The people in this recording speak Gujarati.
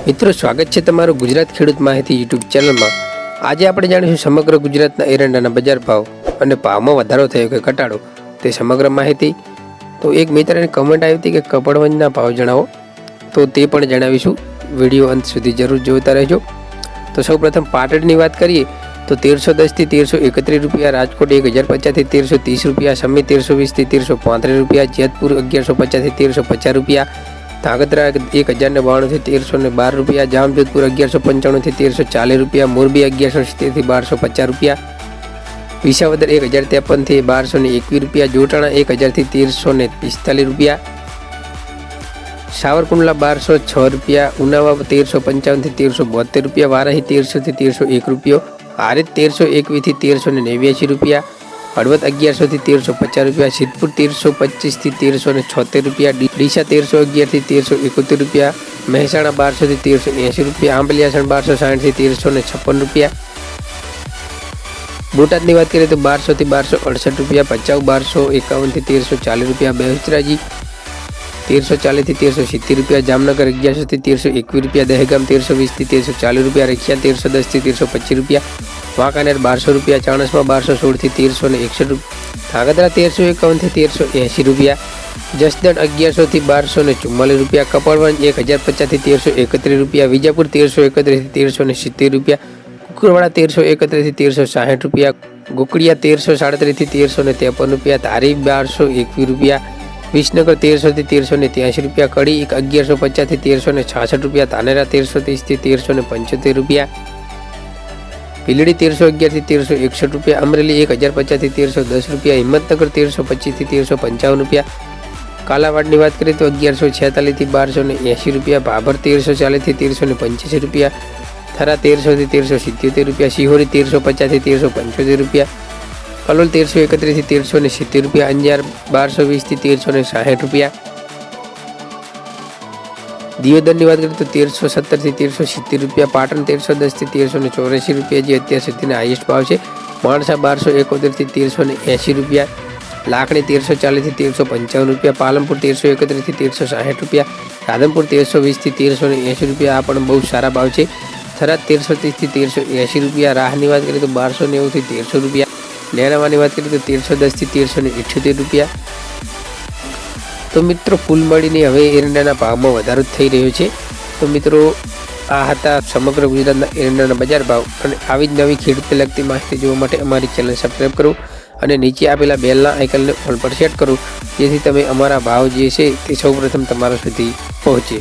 મિત્રો, સ્વાગત છે તમારું ગુજરાત ખેડૂત માહિતી યુટ્યુબ ચેનલમાં. આજે આપણે જાણીશું સમગ્ર ગુજરાતના એરંડાના બજાર ભાવ અને ભાવમાં વધારો થયો કે ઘટાડો. તે સમગ્ર માહિતી. તો એક મિત્રને કમેન્ટ આવી હતી કે કપડવંજના ભાવ જણાવો. તો તે પણ જણાવીશું. વીડિયો અંત સુધી જરૂર જોતા રહેજો. તો સૌપ્રથમ પાટણની વાત કરીએ, તો તેરસો દસથી તેરસો એકત્રીસ રૂપિયા, રાજકોટ એક હજાર પચાસથી તેરસો ત્રીસ રૂપિયા, સમી તેરસો વીસથી તેરસો પાંત્રીસ રૂપિયા, જેતપુર અગિયારસો પચાસથી તેરસો પચાસ રૂપિયા ધાંગધ્રા એક હજાર ને બાણુંથી તેરસો ને બાર રૂપિયા, જામજોધપુર અગિયારસો પંચાણુંથી તેરસો ચાલીસ રૂપિયા, મોરબી અગિયારસો સિત્તેરથી બારસો પચાસ રૂપિયા, વિસાવદર એક હજાર ત્રેપનથી બારસો ને એકવીસ રૂપિયા, જોટાણા એક હજારથી તેરસો ને પિસ્તાલીસ રૂપિયા, સાવરકુંડલા બારસો છ રૂપિયા, ઉનાવા તેરસો પંચાવનથી તેરસો બોતેર રૂપિયા, વારાહી તેરસોથી તેરસો એક રૂપિયો હારીજ તેરસો એકવીસથી તેરસો ને નેવ્યાસી રૂપિયા હળવદ અગિયારસોથી તેરસો પચાસ રૂપિયા, સિદ્ધપુર તેરસો પચીસથી તેરસો ને છોતેર રૂપિયા, ડી- ડીસા તેરસો અગિયારથી તેરસો એકોતેર રૂપિયા, મહેસાણા બારસોથી તેરસો એંસી રૂપિયા, આંબલિયાસણ બારસો સાઠથી તેરસો ને છપ્પન રૂપિયા. બોટાદની વાત કરીએ તો બારસોથી બારસો અડસઠ રૂપિયા, ભચાઉ બારસો એકાવનથી તેરસો ચાલીસ રૂપિયા બહુચરાજી તેરસો ચાલીસથી તેરસો સિત્તેર રૂપિયા, જામનગર અગિયારસોથી તેરસો એકવીસ રૂપિયા, દહેગામ તેરસો વીસથી તેરસો ચાલીસ રૂપિયા, રખિયા તેરસો દસથી તેરસો પચીસ રૂપિયા વાંકાનેર બારસો રૂપિયા, ચાણસમાં બારસો સોળથી તેરસો ને એકસઠ રૂપિયા ધાંગધ્રા તેરસો એકાવનથી તેરસો એંશી રૂપિયા, જસદણ અગિયારસોથી બારસો ને ચુમ્માલીસ રૂપિયા કપડવંજ એક હજાર પચાસથી તેરસો એકત્રીસ રૂપિયા, વિજાપુર તેરસો એકત્રીસથી તેરસો ને સિત્તેર રૂપિયા, કુકરવાડા તેરસો એકત્રીસથી તેરસો સાઠ રૂપિયા, ગોકડિયા તેરસો સાડત્રીસથી તેરસો ને ત્રેપન રૂપિયા તારીખ બારસો એકવીસ રૂપિયા, વિસનગર તેરસોથી તેરસો ને ત્યાંસી રૂપિયા, કડી એક અગિયારસો પચાસથી તેરસો ને છાસઠ રૂપિયા, ધાનેરા તેરસો ત્રીસથી તેરસો ને પંચોતેર રૂપિયા ભીલડી તેરસો અગિયારથી તેરસો એકસઠ રૂપિયા અમરેલી એક હજાર પચાસથી તેરસો દસ રૂપિયા હિંમતનગર તેરસો પચીસથી તેરસો પંચાવન રૂપિયા કાલાવાડની વાત કરીએ તો અગિયારસો છેતાલીસથી બારસો ને એંસી રૂપિયા ભાભર તેરસો ચાલીસથી તેરસો ને પંચ્યાસી રૂપિયા, થરા તેરસોથી તેરસો સિત્યોતેર રૂપિયા, શિહોરી તેરસો પચાસથી તેરસો પંચોતેર રૂપિયા, કલોલ તેરસો એકત્રીસથી તેરસો ને સિત્તેર રૂપિયા, અંજાર બારસો વીસથી તેરસો ને સાઠ રૂપિયા દિયોદરની વાત કરીએ તો તેરસો સત્તરથી તેરસો સિત્તેર રૂપિયા પાટણ, તેરસો દસથી તેરસો ને ચોરાસી રૂપિયા જે અત્યાર સુધીના હાઈએસ્ટ ભાવ છે. માણસા બારસો એકોતેરથી તેરસો ને એંસી રૂપિયા, લાખણી તેરસો ચાલીસથી તેરસો પંચાવન રૂપિયા, પાલનપુર તેરસો એકત્રીસથી તેરસો સાઠ રૂપિયા, રાધનપુર તેરસો વીસથી તેરસો ને એંસી રૂપિયા, આ પણ બહુ સારા ભાવ છે. થરાદ તેરસો ત્રીસથી તેરસો એંસી રૂપિયા, રાહની વાત કરીએ તો બારસો નેવુંથી તેરસો રૂપિયા નેણાવાની વાત કરીએ તો તેરસો દસથી તેરસો ને રૂપિયા તો મિત્રો કુલ હવે એરંડાના ભાવમાં વધારો થઈ રહ્યો છે. તો મિત્રો, આ હતા સમગ્ર ગુજરાતના એરંડાના બજાર ભાવ. અને આવી જ નવી ખેડૂતને લગતી માહિતી જોવા માટે અમારી ચેનલ સબસ્ક્રાઈબ કરો અને નીચે આપેલા બેલના આઇકનને ઓલ પર સેટ કરો, જેથી તમે અમારા ભાવ જે છે તે સૌપ્રથમ તમારા સુધી પહોંચે.